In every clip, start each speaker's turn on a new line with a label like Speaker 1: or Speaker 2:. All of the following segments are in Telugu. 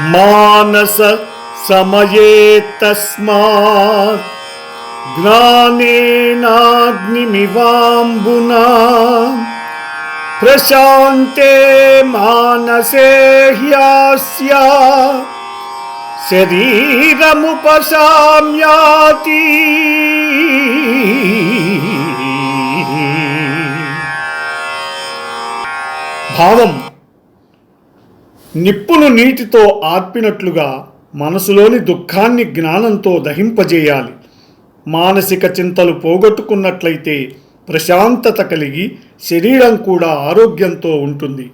Speaker 1: మానస సమయే తస్మాత్. జ్ఞానేనాగ్నిమివాంబునా. ప్రశాంతే మానసే హ్యాస్య. శరీరముపశామ్యాతి. భావం నిప్పును నీటితో ఆర్పినట్లుగా మనసులోని దుఃఖాన్ని జ్ఞానంతో దహింపజేయాలి. మానసిక చింతలు పోగొట్టుకున్నట్లయితే ప్రశాంతత కలిగి శరీరం కూడా ఆరోగ్యంతో ఉంటుంది.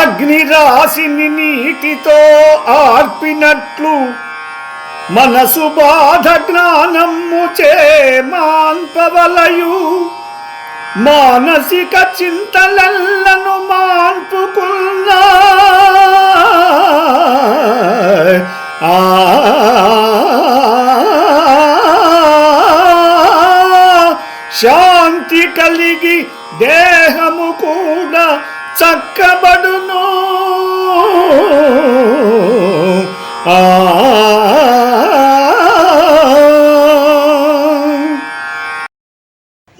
Speaker 1: అగ్నిరాశిని నీటితో ఆర్పినట్లు మనసు బాధ జ్ఞానము చే మాన్పవలయు. మానసిక చింతలెల్లను మాన్పుకున్నా ఆ శాంతి కలిగి దేహము కూడా చక్కబడును. ఆ